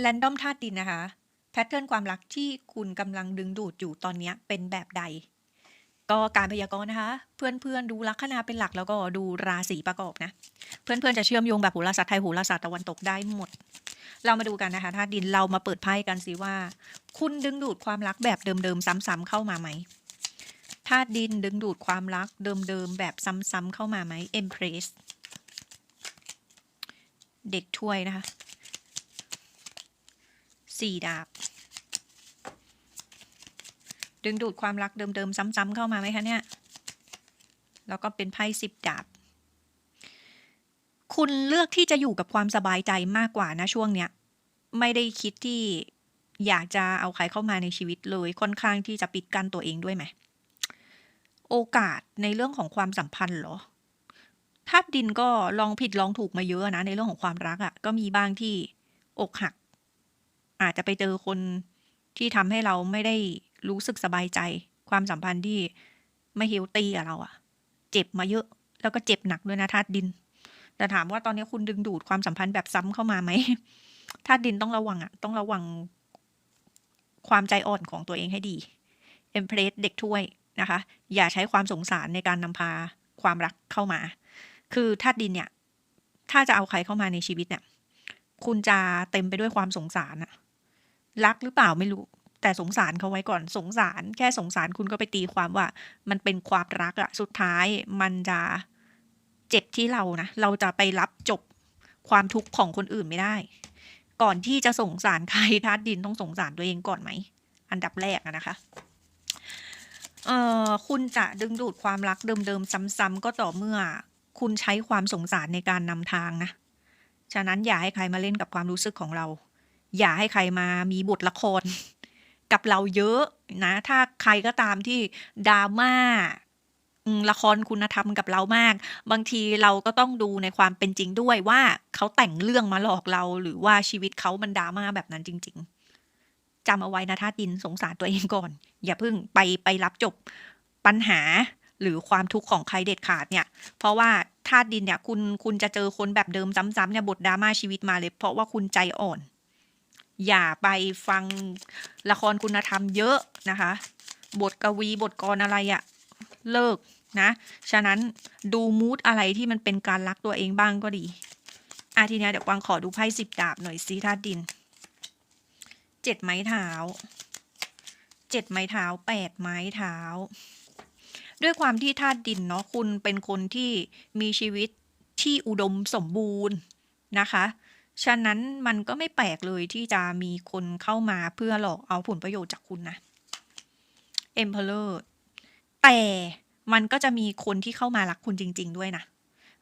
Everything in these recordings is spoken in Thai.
แรนดอมธาตุดินนะคะแพทเทิร์นความรักที่คุณกำลังดึงดูดอยู่ตอนนี้เป็นแบบใด ก็การพยากรณ์นะคะ เพื่อนๆดูลัคนาเป็นหลักแล้วก็ดูราศีประกอบนะ เพื่อนๆจะเชื่อมโยงแบบโหราศาสตร์ไทยโหราศาสตร์ตะวันตกได้หมด เรามาดูกันนะคะธาตุดินเรามาเปิดไพ่กันสิว่า คุณดึงดูดความรักแบบเดิมๆซ้ำๆเข้ามาไหมธาตุดินดึงดูดความรักเดิมๆแบบซ้ำๆเข้ามาไหม Empress เด็กถ้วยนะคะ สี่ดาบ ดึงดูดความรักเดิมๆ ซ้ำๆเข้ามาไหมคะเนี่ย แล้วก็เป็นไพ่สิบดาบ คุณเลือกที่จะอยู่กับความสบายใจมากกว่านะช่วงเนี้ย ไม่ได้คิดที่อยากจะเอาใครเข้ามาในชีวิตเลยค่อนข้างที่จะปิดกั้นตัวเองด้วยไหม โอกาสในเรื่องของความสัมพันธ์เหรอธาตุดินก็ลองผิดลองถูกมาเยอะนะในเรื่องของความรักอะ่ะก็มีบ้างที่อกหัก อาจจะไปเจอคนที่ทำให้เราไม่ได้รู้สึกสบายใจ ความสัมพันธ์ที่ไม่เฮลตี้กับเราอะเจ็บมาเยอะ แล้วก็เจ็บหนักด้วยนะธาตุดิน แต่ถามว่าตอนนี้คุณดึงดูดความสัมพันธ์แบบซ้ำเข้ามาไหมธาตุดินต้องระวังอะต้องระวังความใจอ่อนของตัวเองให้ดีเอ็มเพรสเด็กถ้วยนะคะ อย่าใช้ความสงสารในการนำพาความรักเข้ามา คือธาตุดินเนี่ย ถ้าจะเอาใครเข้ามาในชีวิตเนี่ย คุณจะเต็มไปด้วยความสงสารอะ รักหรือเปล่าไม่รู้ แต่สงสารเขาไว้ก่อนสงสาร แค่สงสารคุณก็ไปตีความว่า มันเป็นความรักอะสุดท้ายมันจะเจ็บที่เรานะเราจะไปรับจบความทุกข์ของคนอื่นไม่ได้ ก่อนที่จะสงสารใครธาตุดินต้องสงสารตัวเองก่อนไหม อันดับแรกนะคะเอ่อคุณจะดึงดูดความรักเดิมๆ ซ้ำๆก็ต่อเมื่อคุณใช้ความสงสารในการนำทางนะ ฉะนั้นอย่าให้ใครมาเล่นกับความรู้สึกของเรา อย่าให้ใครมามีบทละคร กับเราเยอะนะ ถ้าใครก็ตามที่ดราม่าละครคุณธรรมกับเรามาก บางทีเราก็ต้องดูในความเป็นจริงด้วยว่าเขาแต่งเรื่องมาหลอกเรา หรือว่าชีวิตเขามันดราม่าแบบนั้นจริง ๆจำเอาไว้นะท่าตุดินสงสารตัวเองก่อน อย่าเพิ่งไปไปรับจบปัญหาหรือความทุกข์ของใครเด็ดขาดเนี่ย เพราะว่าธาตุดินเนี่ยคุณคุณจะเจอคนแบบเดิมซ้ำๆเนี่ยบทดราม่าชีวิตมาเลย เพราะว่าคุณใจอ่อน อย่าไปฟังละครคุณธรรมเยอะนะคะ บทกวีบทกรอะไรอะเลิกนะ ฉะนั้นดูมูดอะไรที่มันเป็นการรักตัวเองบ้างก็ดีอะทีเนี้ยเดี๋ยวกวางขอดูไพ่สิบดาบหน่อยสิธาดินเจ็ดไม้เท้าเจ็ดไม้เท้าแปดไม้เท้า ด้วยความที่ธาตุดินเนาะคุณเป็นคนที่มีชีวิตที่อุดมสมบูรณ์นะคะ ฉะนั้นมันก็ไม่แปลกเลยที่จะมีคนเข้ามาเพื่อหลอกเอาผลประโยชน์จากคุณนะ Emperor แต่มันก็จะมีคนที่เข้ามารักคุณจริง ๆ ด้วยนะ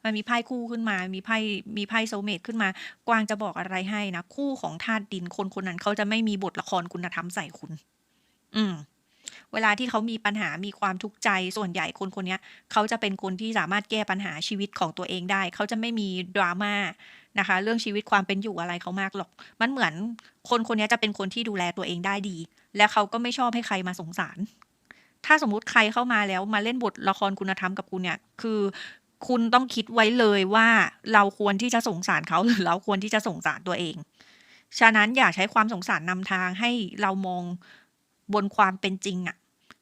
มันมีไพ่คู่ขึ้นมา มีไพ่มีไพ่โซเมตขึ้นมา กวางจะบอกอะไรให้นะ คู่ของธาตุดินคนคนนั้นเขาจะไม่มีบทละครคุณธรรมใส่คุณ อืม เวลาที่เขามีปัญหามีความทุกข์ใจส่วนใหญ่คนคนนี้เขาจะเป็นคนที่สามารถแก้ปัญหาชีวิตของตัวเองได้ เขาจะไม่มีดราม่านะคะ เรื่องชีวิตความเป็นอยู่อะไรเขามากหรอก มันเหมือนคนคนนี้จะเป็นคนที่ดูแลตัวเองได้ดี และเขาก็ไม่ชอบให้ใครมาสงสาร ถ้าสมมุติใครเข้ามาแล้วมาเล่นบทละครคุณธรรมกับคุณเนี่ย คือคุณต้องคิดไว้เลยว่าเราควรที่จะสงสารเขาหรือเราควรที่จะสงสารตัวเอง ฉะนั้นอย่าใช้ความสงสารนำทางให้เรามองบนความเป็นจริงอะ่ะ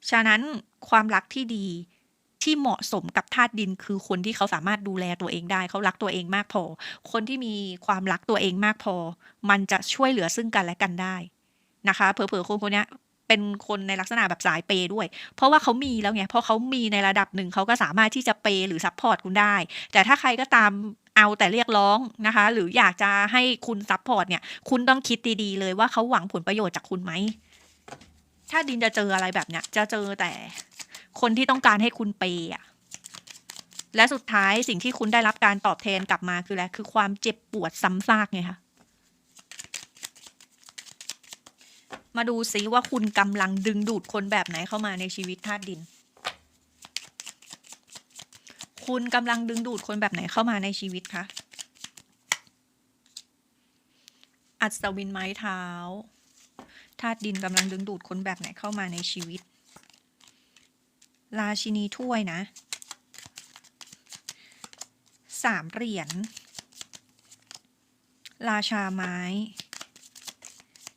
ฉะนั้นความรักที่ดีที่เหมาะสมกับธาตุดินคือคนที่เขาสามารถดูแลตัวเองได้เขารักตัวเองมากพอ คนที่มีความรักตัวเองมากพอ มันจะช่วยเหลือซึ่งกันและกันได้นะคะเผลอๆคนคนนี้เป็นคนในลักษณะแบบสายเปย์ด้วย เพราะว่าเขามีแล้วไงเพราะเขามีในระดับหนึ่งเขาก็สามารถที่จะเปย์หรือซัพพอร์ตคุณได้ แต่ถ้าใครก็ตามเอาแต่เรียกร้องนะคะ หรืออยากจะให้คุณซัพพอร์ตเนี่ย คุณต้องคิดดีๆเลยว่าเขาหวังผลประโยชน์จากคุณไหม ถ้าดินจะเจออะไรแบบเนี้ย จะเจอแต่คนที่ต้องการให้คุณเปย์อะและสุดท้ายสิ่งที่คุณได้รับการตอบแทนกลับมาคืออะไรคือความเจ็บปวดซ้ำซากไงคะมาดูซิว่าคุณกำลังดึงดูดคนแบบไหนเข้ามาในชีวิตธาตุดิน คุณกำลังดึงดูดคนแบบไหนเข้ามาในชีวิตคะ อัศวินไม้เท้า ธาตุดินกำลังดึงดูดคนแบบไหนเข้ามาในชีวิต ราชินีถ้วยนะสามเหรียญราชาไม้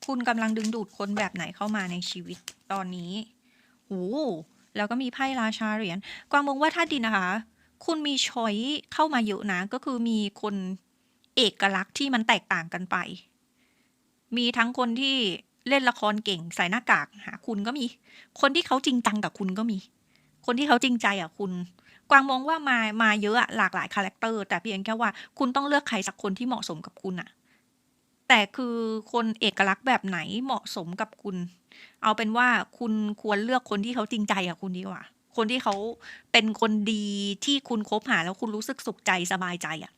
คุณกำลังดึงดูดคนแบบไหนเข้ามาในชีวิตตอนนี้โอ้แล้วก็มีไพ่ราชาเหรียญกวางมองว่าถ้าดินนะคะ คุณมีช้อยเข้ามาเยอะนะ ก็คือมีคนเอกลักษณ์ที่มันแตกต่างกันไป มีทั้งคนที่ เล่นละครเก่งใส่หน้ากากหาคุณก็มี คนที่เขาจริงจังกับคุณก็มี คนที่เขาจริงใจอะคุณ กวางมองว่ามามาเยอะอะหลากหลายคาแรคเตอร์แต่เพียงแค่ว่าคุณต้องเลือกใครสักคนที่เหมาะสมกับคุณอะแต่คือคนเอกลักษณ์แบบไหนเหมาะสมกับคุณ เอาเป็นว่าคุณควรเลือกคนที่เขาจริงใจกับคุณดีกว่า คนที่เขาเป็นคนดีที่คุณคบหาแล้วคุณรู้สึกสุขใจสบายใจอะ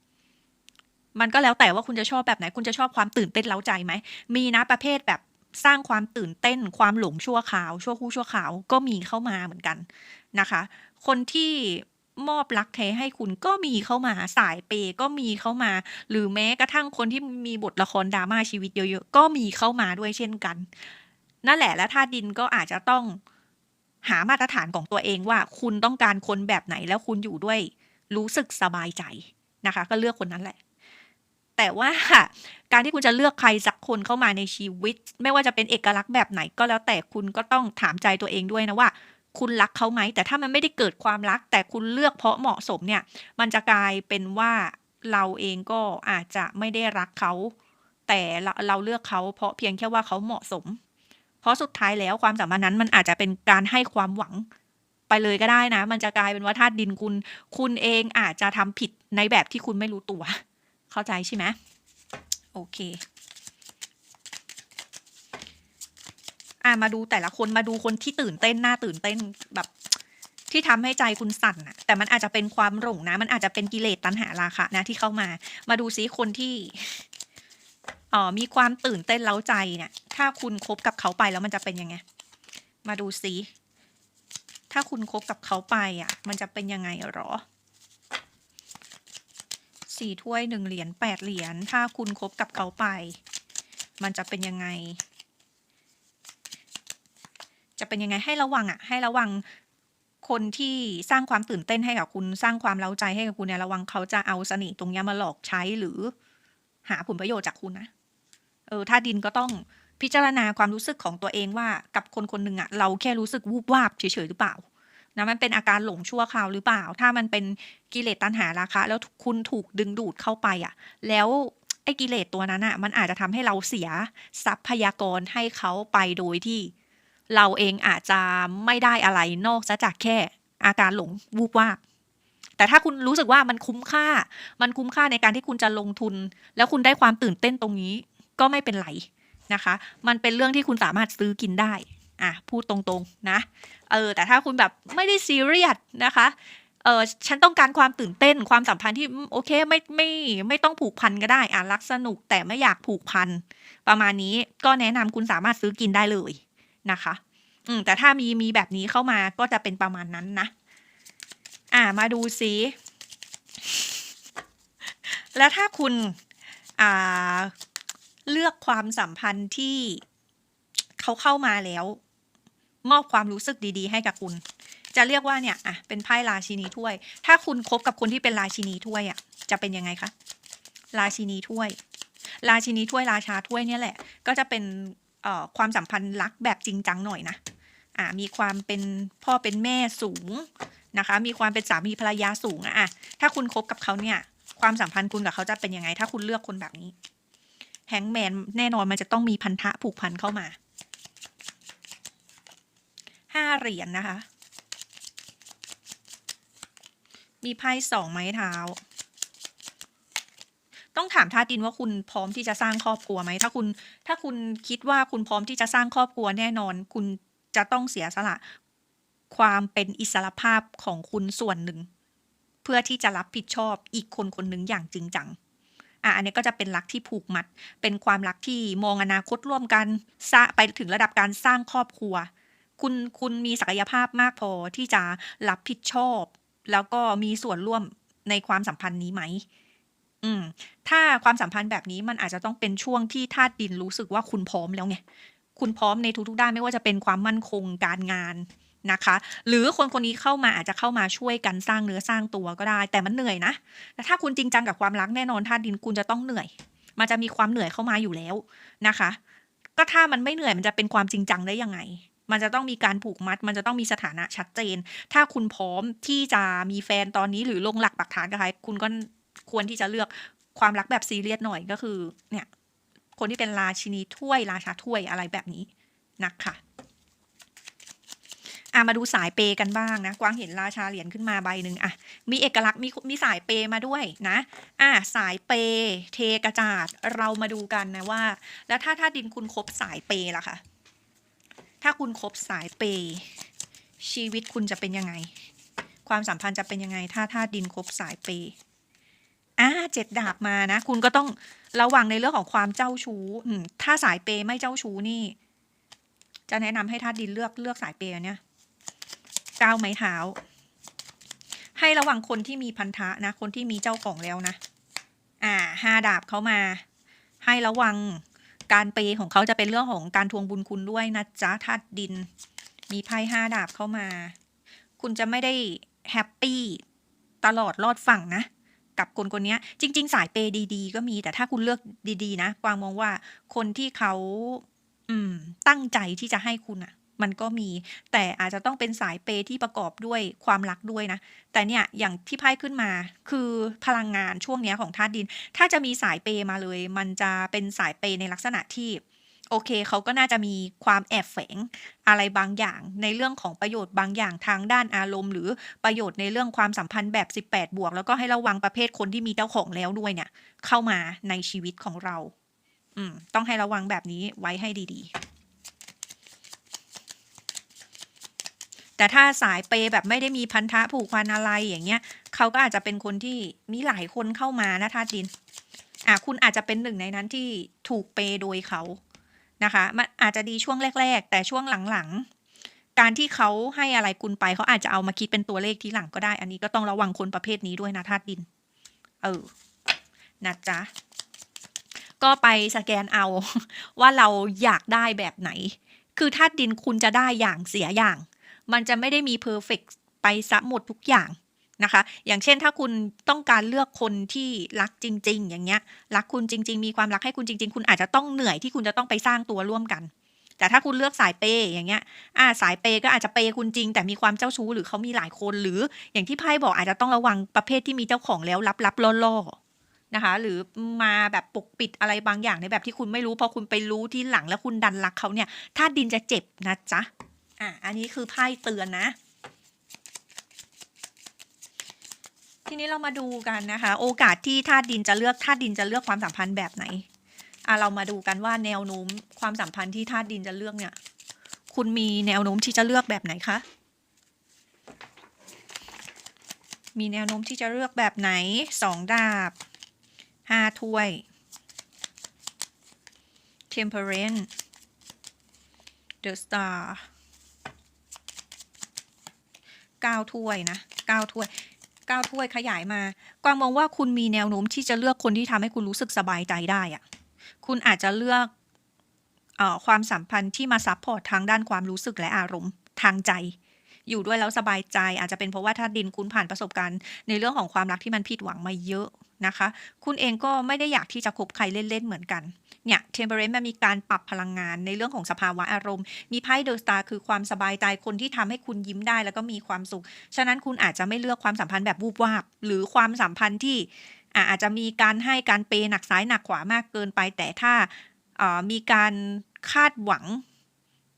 มันก็แล้วแต่ว่าคุณจะชอบแบบไหน คุณจะชอบความตื่นเต้นเล้าใจไหม มีนะประเภทแบบ สร้างความตื่นเต้น ความหลงชั่วคราว ชั่วคู่ชั่วคราวก็มีเข้ามาเหมือนกันนะคะ คนที่มอบรักแท้ให้คุณก็มีเข้ามาสายเปย์ก็มีเข้ามา หรือแม้กระทั่งคนที่มีบทละครดราม่าชีวิตเยอะๆก็มีเข้ามาด้วยเช่นกัน นั่นแหละและธาตุดินก็อาจจะต้องหามาตรฐานของตัวเองว่า คุณต้องการคนแบบไหนแล้วคุณอยู่ด้วยรู้สึกสบายใจนะคะ ก็เลือกคนนั้นแหละ แต่ว่าการที่คุณจะเลือกใครสักคนเข้ามาในชีวิต ไม่ว่าจะเป็นเอกลักษณ์แบบไหนก็แล้วแต่คุณก็ต้องถามใจตัวเองด้วยนะว่า คุณรักเขาไหม แต่ถ้ามันไม่ได้เกิดความรัก แต่คุณเลือกเพราะเหมาะสมเนี่ย มันจะกลายเป็นว่าเราเองก็อาจจะไม่ได้รักเขา แต่เราเราเลือกเขาเพราะเพียงแค่ว่าเขาเหมาะสม เพราะสุดท้ายแล้วความสัมพันธ์นั้นมันอาจจะเป็นการให้ความหวังไปเลยก็ได้นะ มันจะกลายเป็นว่าธาตุดินคุณ คุณเองอาจจะทำผิดในแบบที่คุณไม่รู้ตัว เข้าใจใช่ไหมโอเคอะมาดูแต่ละคนมาดูคนที่ตื่นเต้นหน้าตื่นเต้นแบบที่ทำให้ใจคุณสั่นอะแต่มันอาจจะเป็นความหลงนะ มันอาจจะเป็นกิเลสตัณหาราคะนะที่เข้ามา มาดูซิคนที่อ๋อมีความตื่นเต้นเล้าใจเนี่ย ถ้าคุณคบกับเขาไปแล้วมันจะเป็นยังไง มาดูซิถ้าคุณคบกับเขาไปอะ มันจะเป็นยังไงหรอ สี่ถ้วยหนึ่งเหรียญแปดเหรียญถ้าคุณคบกับเขาไป มันจะเป็นยังไง จะเป็นยังไงให้ระวังอะ ให้ระวังคนที่สร้างความตื่นเต้นให้กับคุณสร้างความเล้าใจให้กับคุณเนี่ยระวังเขาจะเอาเสน่ห์ตรงนี้มาหลอกใช้หรือ หาผลประโยชน์จากคุณนะเออถ้าดินก็ต้องพิจารณาความรู้สึกของตัวเองว่ากับคนคนหนึ่งอะเราแค่รู้สึกวูบวาบเฉยๆหรือเปล่า นะมันเป็นอาการหลงชั่วคราวหรือเปล่า ถ้ามันเป็นกิเลสตัณหาราคะ แล้วคุณถูกดึงดูดเข้าไปอะแล้วไอ้กิเลสตัวนั้นอะมันอาจจะทำให้เราเสียทรัพยากรให้เขาไปโดยที่ เราเองอาจจะไม่ได้อะไรนอกจากแค่อาการหลงวูบวาบแต่ถ้าคุณรู้สึกว่ามันคุ้มค่า มันคุ้มค่าในการที่คุณจะลงทุน แล้วคุณได้ความตื่นเต้นตรงนี้ ก็ไม่เป็นไรนะคะ มันเป็นเรื่องที่คุณสามารถซื้อกินได้ อะพูดตรงๆนะเออแต่ถ้าคุณแบบไม่ได้ซีเรียสนะคะเออฉันต้องการความตื่นเต้นความสัมพันธ์ที่โอเคไม่ไม่ไม่ต้องผูกพันก็ได้อะรักสนุกแต่ไม่อยากผูกพัน ประมาณนี้ก็แนะนำคุณสามารถซื้อกินได้เลยนะคะ อืมแต่ถ้ามีมีแบบนี้เข้ามาก็จะเป็นประมาณนั้นนะ อ่ามาดูซิแล้วถ้าคุณอ่าเลือกความสัมพันธ์ที่เขาเข้ามาแล้ว มอบความรู้สึกดีๆ ให้กับคุณ จะเรียกว่าเนี่ยอะเป็นไพ่ราชินีถ้วย ถ้าคุณคบกับคนที่เป็นราชินีถ้วยอะจะเป็นยังไงคะราชินีถ้วย ราชินีถ้วยราชาถ้วยเนี่ยแหละ ก็จะเป็นเอ่อความสัมพันธ์รักแบบจริงจังหน่อยนะอ่ามีความเป็นพ่อเป็นแม่สูงนะคะ มีความเป็นสามีภรรยาสูงอะอะถ้าคุณคบกับเขาเนี่ย ความสัมพันธ์คุณกับเขาจะเป็นยังไง ถ้าคุณเลือกคนแบบนี้ แฮงแมนแน่นอนมันจะต้องมีพันธะผูกพันเข้ามา ห้าเหรียญนนะคะ มีไพ่สองไม้เท้า ต้องถามทาดินว่าคุณพร้อมที่จะสร้างครอบครัวไหม ถ้าคุณ ถ้าคุณคิดว่าคุณพร้อมที่จะสร้างครอบครัวแน่นอน คุณจะต้องเสียสละ ความเป็นอิสระภาพของคุณส่วนหนึ่ง เพื่อที่จะรับผิดชอบอีกคนคนหนึ่งอย่างจริงจังอะอันนี้ก็จะเป็นรักที่ผูกมัด เป็นความรักที่มองอนาคตร่วมกันไปถึงระดับการสร้างครอบครัว คุณคุณมีศักยภาพมากพอที่จะรับผิดชอบ แล้วก็มีส่วนร่วมในความสัมพันธ์นี้ไหมอืม ถ้าความสัมพันธ์แบบนี้มันอาจจะต้องเป็นช่วงที่ธาตุดินรู้สึกว่าคุณพร้อมแล้วไงคุณพร้อมในทุกๆด้านไม่ว่าจะเป็นความมั่นคงการงานนะคะ หรือคนคนนี้เข้ามาอาจจะเข้ามาช่วยกันสร้างเนื้อสร้างตัวก็ได้ แต่มันเหนื่อยนะแต่ถ้าคุณจริงจังกับความรักแน่นอนธาตุดินคุณจะต้องเหนื่อย มันจะมีความเหนื่อยเข้ามาอยู่แล้วนะคะ ก็ถ้ามันไม่เหนื่อยมันจะเป็นความจริงจังได้ยังไง มันจะต้องมีการผูกมัด มันจะต้องมีสถานะชัดเจน ถ้าคุณพร้อมที่จะมีแฟนตอนนี้หรือลงหลักปักฐานกับใครคุณก็ควรที่จะเลือกความรักแบบซีเรียสหน่อยก็คือเนี่ยคนที่เป็นราชินีถ้วยราชาถ้วยอะไรแบบนี้นะคะอะมาดูสายเปย์กันบ้างนะ กวางเห็นราชาเหรียญขึ้นมาใบหนึ่งอะมีเอกลักษณ์มีมีสายเปย์มาด้วยนะอะสายเปย์เทกระจาดเรามาดูกันนะว่า แล้วถ้าถ้าดินคุณครบสายเปย์ล่ะคะ ถ้าคุณครบสายเปย์ชีวิตคุณจะเป็นยังไง ความสัมพันธ์จะเป็นยังไง ถ้าถ้าดินครบสายเปย์อ่าเจ็ดดาบมานะ คุณก็ต้องระวังในเรื่องของความเจ้าชู้ถ้าสายเปย์ไม่เจ้าชู้นี่ จะแนะนำให้ท่าตุดินเลือกเลือกสายเปย์เนี่ยก้าวไม้เท้า ให้ระวังคนที่มีพันธะนะ คนที่มีเจ้าของแล้วนะ อ่าห้าดาบเขามา ให้ระวัง การเปย์ของเขาจะเป็นเรื่องของการทวงบุญคุณด้วยนะจ๊ะธาตุดิน มีไพ่ห้าดาบเข้ามา คุณจะไม่ได้แฮปปี้ตลอดรอดฝั่งนะ กับคนคนนี้จริง ๆ สายเปย์ดี ๆ ก็มีแต่ถ้าคุณเลือกดี ๆ นะกวางมองว่าคนที่เขาอืมตั้งใจที่จะให้คุณอะ มันก็มี แต่อาจจะต้องเป็นสายเปย์ที่ประกอบด้วยความรักด้วยนะ แต่เนี่ยอย่างที่ไพ่ขึ้นมา คือพลังงานช่วงนี้ของธาตุดิน ถ้าจะมีสายเปย์มาเลย มันจะเป็นสายเปย์ในลักษณะที่โอเคเขาก็น่าจะมีความแอบแฝงอะไรบางอย่าง ในเรื่องของประโยชน์บางอย่างทางด้านอารมณ์ หรือประโยชน์ในเรื่องความสัมพันธ์แบบ 18 บวก แล้วก็ให้ระวังประเภทคนที่มีเจ้าของแล้วด้วยเนี่ย เข้ามาในชีวิตของเรา อืมต้องให้ระวังแบบนี้ไว้ให้ดี ๆ แต่ถ้าสายเปย์แบบไม่ได้มีพันธะผูกพันอะไรอย่างเงี้ยเขาก็อาจจะเป็นคนที่มีหลายคนเข้ามานะธาตุดินอะคุณอาจจะเป็นหนึ่งในนั้นที่ถูกเปย์โดยเขานะคะมันอาจจะดีช่วงแรก ๆ แต่ช่วงหลังๆ การที่เขาให้อะไรคุณไปเขาอาจจะเอามาคิดเป็นตัวเลขทีหลังก็ได้ อันนี้ก็ต้องระวังคนประเภทนี้ด้วยนะธาตุดิน เออนะจ๊ะก็ไปสแกนเอาว่าเราอยากได้แบบไหน คือธาตุดินคุณจะได้อย่างเสียอย่าง มันจะไม่ได้มีเพอร์เฟกไปซะหมดทุกอย่างนะคะ อย่างเช่นถ้าคุณต้องการเลือกคนที่รักจริง ๆ อย่างเงี้ย รักคุณจริง ๆ มีความรักให้คุณจริง ๆ คุณอาจจะต้องเหนื่อยที่คุณจะต้องไปสร้างตัวร่วมกัน แต่ถ้าคุณเลือกสายเปย์อย่างเงี้ย อ่า สายเปย์ก็อาจจะเปย์คุณจริง แต่มีความเจ้าชู้หรือเขามีหลายคนหรือ อย่างที่ไพ่บอกอาจจะต้องระวังประเภทที่มีเจ้าของแล้วลับๆล่อๆนะคะ หรือมาแบบปกปิดอะไรบางอย่างในแบบที่คุณไม่รู้พอคุณไปรู้ที่หลังแล้วคุณดันรักเขาเนี่ย ถ้าดินจะเจ็บนะจ๊ะ อะ อันนี้คือไพ่เตือนนะ ทีนี้เรามาดูกันนะคะ โอกาสที่ธาตุดินจะเลือกธาตุดินจะเลือกความสัมพันธ์แบบไหนอะเรามาดูกันว่าแนวโน้มความสัมพันธ์ที่ธาตุดินจะเลือกเนี่ย คุณมีแนวโน้มที่จะเลือกแบบไหนคะ มีแนวโน้มที่จะเลือกแบบไหนสองดาบห้าถ้วย temperance the star เก้าถ้วยนะเก้าถ้วยเก้าถ้วยขยายมากวางมองว่าคุณมีแนวโน้มที่จะเลือกคนที่ทำให้คุณรู้สึกสบายใจได้อะคุณอาจจะเลือกออความสัมพันธ์ที่มาซับพอร์ตทางด้านความรู้สึกและอารมณ์ทางใจ อยู่ด้วยแล้วสบายใจ อาจจะเป็นเพราะว่าถ้าดินคุณผ่านประสบการณ์ ในเรื่องของความรักที่มันผิดหวังมาเยอะ นะคะ คุณเองก็ไม่ได้อยากที่จะคบใครเล่น ๆ เหมือนกัน เนี่ยเทมเ e อร์มันมีการปรับพลังงานในเรื่องของสภาวะอารมณ์ มีไพ่เดอะสตาร์คือความสบายใจคนที่ทำให้คุณยิ้มได้แล้วก็มีความสุข ฉะนั้นคุณอาจจะไม่เลือกความสัมพันธ์แบบวูบวาบ หรือความสัมพันธ์ที่อาจจะมีการให้การเปย์หนักซ้ายหนักขวามากเกินไป แต่ถ้ามีการคาดหวัง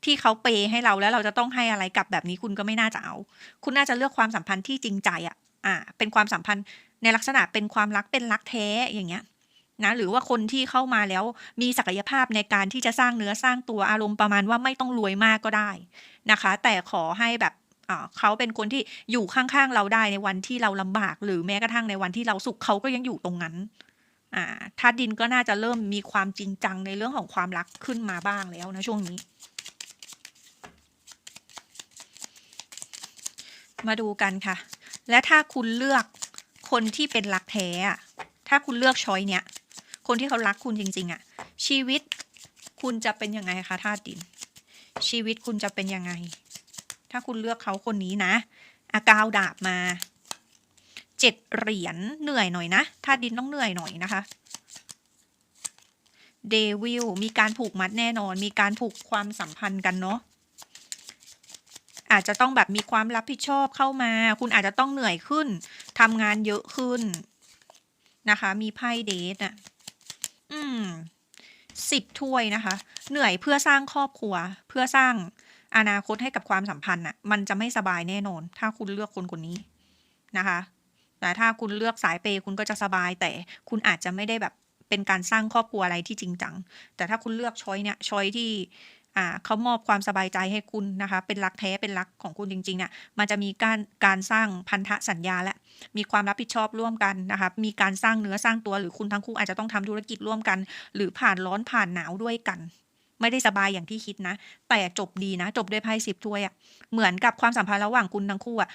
ที่เขาเปย์ให้เราแล้วเราจะต้องให้อะไรกลับแบบนี้คุณก็ไม่น่าจะเอา คุณน่าจะเลือกความสัมพันธ์ที่จริงใจอะ อ่า เป็นความสัมพันธ์ ในลักษณะเป็นความรักเป็นรักแท้อย่างเงี้ยนะหรือว่าคนที่เข้ามาแล้วมีศักยภาพในการที่จะสร้างเนื้อสร้างตัวอารมณ์ประมาณว่าไม่ต้องรวยมากก็ได้นะคะ แต่ขอให้แบบเขาเป็นคนที่อยู่ข้างๆเราได้ในวันที่เราลำบาก หรือแม้กระทั่งในวันที่เราสุขเขาก็ยังอยู่ตรงนั้นอ่าธาตุดินก็น่าจะเริ่มมีความจริงจังในเรื่องของความรักขึ้นมาบ้างแล้วนะช่วงนี้ มาดูกันค่ะ และถ้าคุณเลือก คนที่เป็นรักแท้อะถ้าคุณเลือกช้อยเนี้ย คนที่เขารักคุณจริง ๆอะชีวิตคุณจะเป็นยังไงคะธาตุดิน ชีวิตคุณจะเป็นยังไง ถ้าคุณเลือกเขาคนนี้นะอากาวดาบมาเจ็ดเหรียญเหนื่อยหน่อยนะธาตุดินต้องเหนื่อยหน่อยนะคะเดวิลมีการผูกมัดแน่นอน มีการผูกความสัมพันธ์กันเนาะอาจจะต้องแบบมีความรับผิดชอบเข้ามา คุณอาจจะต้องเหนื่อยขึ้น ทำงานเยอะขึ้นนะคะ มีไพ่เดทอะ อืมสิบถ้วยนะคะ เหนื่อยเพื่อสร้างครอบครัว เพื่อสร้างอนาคตให้กับความสัมพันธ์อะ มันจะไม่สบายแน่นอน ถ้าคุณเลือกคนคนนี้นะคะ แต่ถ้าคุณเลือกสายเปย์คุณก็จะสบาย แต่คุณอาจจะไม่ได้แบบเป็นการสร้างครอบครัวอะไรที่จริงจัง แต่ถ้าคุณเลือกช้อยเนี่ยช้อยที่ อ่าเขามอบความสบายใจให้คุณนะคะ เป็นรักแท้เป็นรักของคุณจริงๆเนี่ยมันจะมีการการสร้างพันธสัญญาและมีความรับผิดชอบร่วมกันนะคะมีการสร้างเนื้อสร้างตัวหรือคุณทั้งคู่อาจจะต้องทำธุรกิจร่วมกัน หรือผ่านร้อนผ่านหนาวด้วยกัน ไม่ได้สบายอย่างที่คิดนะ แต่จบดีนะ จบด้วยไพ่สิบถ้วยอะ่ะเหมือนกับความสัมพันธ์ระหว่างคุณทั้งคู่อะ่ะ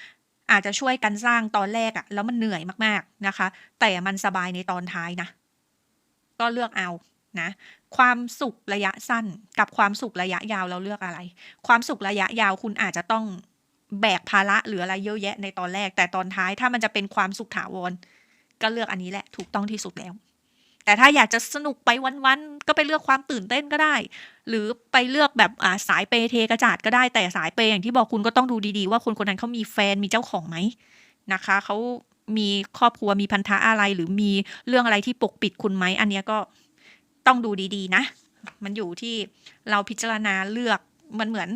อาจจะช่วยกันสร้างตอนแรกอะ่ะแล้วมันเหนื่อยมากๆนะคะ แต่มันสบายในตอนท้ายนะ ก็เลือกเอา นะความสุขระยะสั้นกับความสุขระยะยาวเราเลือกอะไร ความสุขระยะยาวคุณอาจจะต้องแบกภาระหรืออะไรเยอะแยะในตอนแรก แต่ตอนท้ายถ้ามันจะเป็นความสุขถาวรก็เลือกอันนี้แหละถูกต้องที่สุดแล้ว แต่ถ้าอยากจะสนุกไปวันๆก็ไปเลือกความตื่นเต้นก็ได้ หรือไปเลือกแบบาสายเปย์เทกระจาดก็ได้แต่สายเปย์อย่างที่บอกคุณก็ต้องดูดีๆ ว่าคนคนนั้นเขามีแฟนมีเจ้าของไหมนะคะเขามีครอบครัวมีพันธะอะไรหรือมีเรื่องอะไรที่ปกปิดคุณไหมอันนี้ก็ ต้องดูดีๆนะ มันอยู่ที่เราพิจารณาเลือกมันเหมือน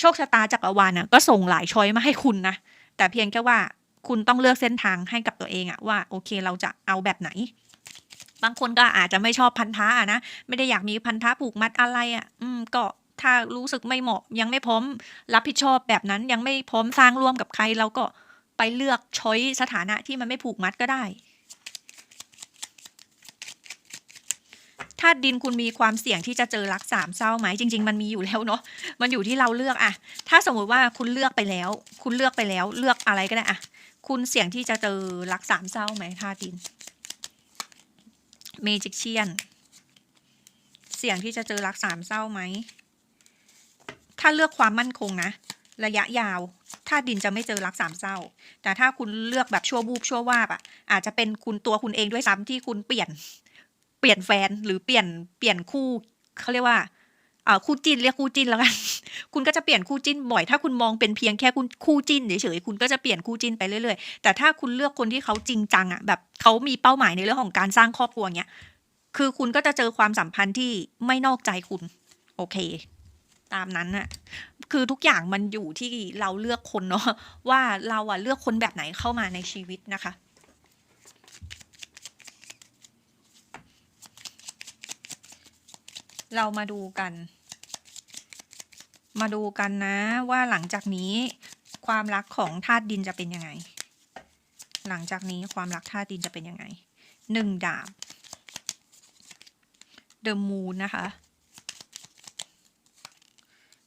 โชคชะตาจักรวาลน่ะก็ส่งหลายช้อยมาให้คุณนะ แต่เพียงแค่ว่าคุณต้องเลือกเส้นทางให้กับตัวเองอะว่าโอเคเราจะเอาแบบไหน บางคนก็อาจจะไม่ชอบพันธะอะนะไม่ได้อยากมีพันธะผูกมัดอะไรอะ่ะอืมก็ถ้ารู้สึกไม่เหมาะยังไม่พร้อมรับผิดชอบแบบนั้นยังไม่พร้อมสร้างร่วมกับใครเราก็ไปเลือกช้อยสถานะที่มันไม่ผูกมัดก็ได้ ถ้าดินคุณมีความเสี่ยงที่จะเจอรักสามเศร้าไหมจริง ๆ มันมีอยู่แล้วเนาะมันอยู่ที่เราเลือกอะถ้าสมมุติว่าคุณเลือกไปแล้ว คุณเลือกไปแล้ว เลือกอะไรก็ได้อะคุณเสี่ยงที่จะเจอรักสามเศร้าไหมถ้าดินเมจิกเชียนเสี่ยงที่จะเจอรักสามเศร้าไหมถ้าเลือกความมั่นคงนะระยะยาวถ้าดินจะไม่เจอรักสามเศร้า แต่ถ้าคุณเลือกแบบชั่วบูบชั่ววาบอะอาจจะเป็นคุณตัวคุณเองด้วยซ้ำที่คุณเปลี่ยน เปลี่ยนแฟนหรือเปลี่ยนเปลี่ยนคู่เขาเรียกว่าคู่จิ้นเรียกคู่จิ้นแล้วกัน คุณก็จะเปลี่ยนคู่จิ้นบ่อย ถ้าคุณมองเป็นเพียงแค่คุณคู่จิ้นเฉยๆคุณก็จะเปลี่ยนคู่จิ้นไปเรื่อยๆ แต่ถ้าคุณเลือกคนที่เขาจริงจังอะแบบเขามีเป้าหมายในเรื่องของการสร้างครอบครัวเนี้ย คือคุณก็จะเจอความสัมพันธ์ที่ไม่นอกใจคุณ โอเค ตามนั้นน่ะ คือทุกอย่างมันอยู่ที่เราเลือกคนเนาะว่าเราอะเลือกคนแบบไหนเข้ามาในชีวิตนะคะ เรามาดูกัน มาดูกันนะว่าหลังจากนี้ความรักของธาตุดินจะเป็นยังไง หลังจากนี้ความรักธาตุดินจะเป็นยังไงหนึ่งดาบเดอะมูนนะคะ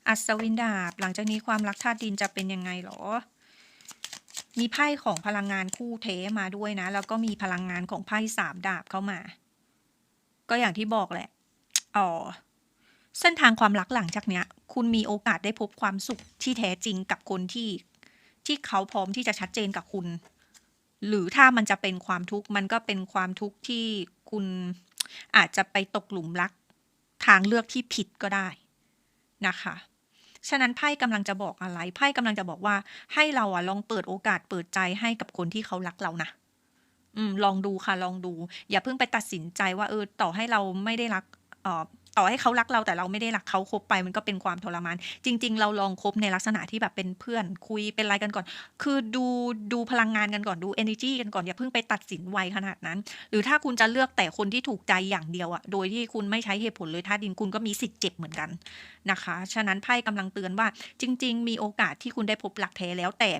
อัศวินดาบ หลังจากนี้ความรักธาตุดินจะเป็นยังไงหรอ มีไพ่ของพลังงานคู่เทมาด้วยนะ แล้วก็มีพลังงานของไพ่สามดาบเข้ามา ก็อย่างที่บอกแหละ เส้นทางความรักหลังจากเนี้ย คุณมีโอกาสได้พบความสุขที่แท้จริงกับคนที่ที่เขาพร้อมที่จะชัดเจนกับคุณ หรือถ้ามันจะเป็นความทุกข์มันก็เป็นความทุกข์ที่คุณอาจจะไปตกหลุมรักทางเลือกที่ผิดก็ได้นะคะ ฉะนั้นไพ่กำลังจะบอกอะไร ไพ่กำลังจะบอกว่า ให้เราอะลองเปิดโอกาสเปิดใจให้กับคนที่เขารักเรานะอืม ลองดูค่ะ ลองดู อย่าเพิ่งไปตัดสินใจว่าเออต่อให้เราไม่ได้รัก ต่อให้เขารักเราแต่เราไม่ได้รักเขาคบไปมันก็เป็นความทรมาน จริง ๆ เราลองคบในลักษณะที่แบบเป็นเพื่อนคุยเป็นอะไรกันก่อน คือดูดูพลังงานกันก่อนดู energy กันก่อนอย่าเพิ่งไปตัดสินไวขนาดนั้น หรือถ้าคุณจะเลือกแต่คนที่ถูกใจอย่างเดียวอะโดยที่คุณไม่ใช้เหตุผลเลยถ้าดินคุณก็มีสิทธิ์เจ็บเหมือนกันนะคะ ฉะนั้นไพ่กำลังเตือนว่า จริง ๆ มีโอกาสที่คุณได้พบรักแท้แล้วแต่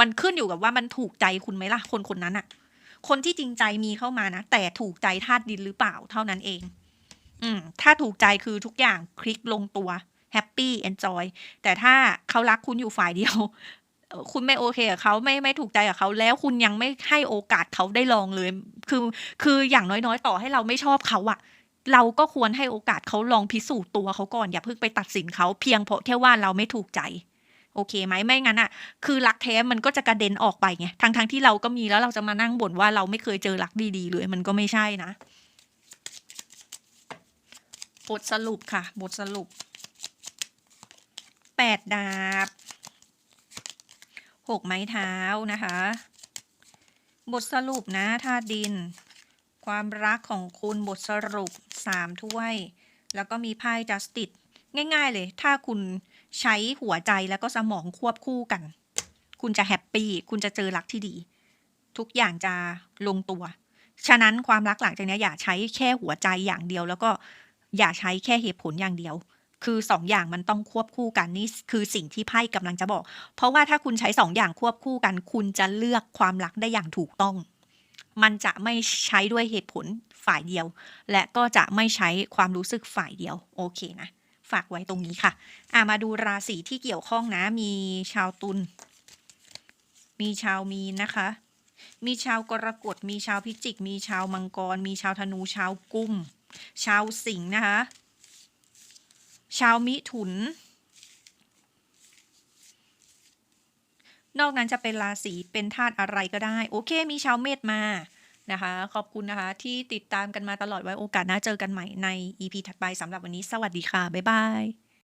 มันขึ้นอยู่กับว่ามันถูกใจคุณไหมล่ะคนคนนั้นอะคนที่จริงใจมีเข้ามานะแต่ถูกใจธาตุดินหรือเปล่าเท่านั้นเอง อืมถ้าถูกใจคือทุกอย่างคลิกลงตัวแฮปปี้เอนจอยแต่ถ้าเขารักคุณอยู่ฝ่ายเดียว คุณไม่โอเคกับเขาไม่ไม่ถูกใจกับเขาแล้วคุณยังไม่ให้โอกาสเขาได้ลองเลย คือคืออย่างน้อยๆ ต่อให้เราไม่ชอบเขาอะเราก็ควรให้โอกาสเขาลองพิสูจน์ตัวเขาก่อนอย่าเพิ่งไปตัดสินเขาเพียงเพราะแค่ว่าเราไม่ถูกใจ โอเคไหมไม่งั้นอะคือรักแท้มันก็จะกระเด็นออกไปไงทั้งทั้งที่เราก็มีแล้วเราจะมานั่งบ่นว่าเราไม่เคยเจอรักดีๆเลยมันก็ไม่ใช่นะ บทสรุปค่ะ บทสรุปแปดดาบหกไม้เท้านะคะ บทสรุปนะธาตุดิน ความรักของคุณบทสรุปสามถ้วย แล้วก็มีไพ่จัสติสง่ายๆเลย ถ้าคุณใช้หัวใจแล้วก็สมองควบคู่กัน คุณจะแฮปปี้ คุณจะเจอรักที่ดี ทุกอย่างจะลงตัว ฉะนั้นความรักหลังจากนี้อย่าใช้แค่หัวใจอย่างเดียวแล้วก็ อย่าใช้แค่เหตุผลอย่างเดียว คือสองอย่างมันต้องควบคู่กันนี่คือสิ่งที่ไพ่กำลังจะบอก เพราะว่าถ้าคุณใช้สองอย่างควบคู่กัน คุณจะเลือกความรักได้อย่างถูกต้อง มันจะไม่ใช้ด้วยเหตุผลฝ่ายเดียว และก็จะไม่ใช้ความรู้สึกฝ่ายเดียว โอเคนะฝากไว้ตรงนี้ค่ะ อะมาดูราศีที่เกี่ยวข้องนะ มีชาวตุล มีชาวมีนนะคะ มีชาวกรกฎ มีชาวพิจิก มีชาวมังกร มีชาวธนู ชาวกุม ชาวสิงห์นะคะ ชาวมิถุน นอกนั้นจะเป็นราศีเป็นธาตุอะไรก็ได้ โอเค มีชาวเมษมานะคะ ขอบคุณนะคะที่ติดตามกันมาตลอดไว้โอกาสหน้าเจอกันใหม่ใน EP ถัดไปสำหรับวันนี้ สวัสดีค่ะ บ๊ายบาย